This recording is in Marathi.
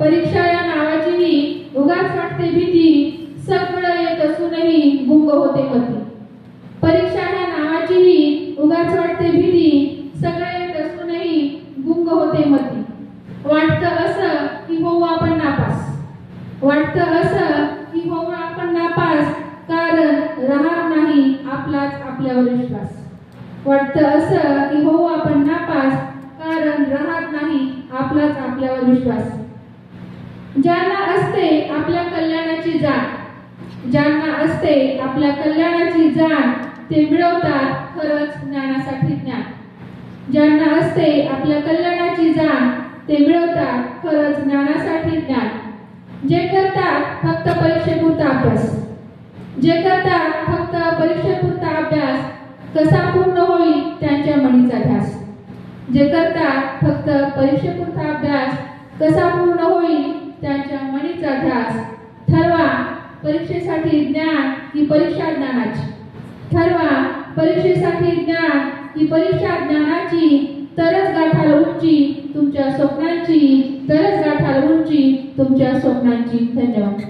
परीक्षा या नावाचीही उगाच वाटते भीती. सगळं येत असूनही गुंग होते मती. परीक्षा या नावाची ही उगाच वाटते भीती. सगळं येत असूनही गुंग होते मती. वाटतं असं की होऊ आपण नापास. वाटतं असं की होऊ आपण नापास. कारण राहणार नाही आपलाच आपल्यावर विश्वास. वाटतं असं की हो आपण नापास. कारण राहत नाही आपलाच आपल्यावर विश्वास. ज्यांना असते आपल्या कल्याणाची जाण ज्यांना असते आपल्या कल्याणाची जाण ते मिळवतात खरंच ज्ञानासाठी ज्ञान. ज्यांना असते आपल्या कल्याणाची जाण ते मिळवतात खरंच ज्ञानासाठी ज्ञान. जे करतात फक्त परीक्षेपुरता अभ्यास. जे करतात फक्त परीक्षेपुरता अभ्यास कसा पूर्ण होईल त्यांच्या मनीचा ध्यास जे करतात फक्त परीक्षेपुरता अभ्यास कसा पूर्ण होईल त्यांच्या मनीचा ध्यास. ठरवा परीक्षेसाठी ज्ञान ही परीक्षा ज्ञानाची. ठरवा परीक्षेसाठी ज्ञान ही परीक्षा ज्ञानाची. तरच गाठाल उंची तुमच्या स्वप्नांची. तरच गाठाल उंची तुमच्या स्वप्नांची. धन्यवाद.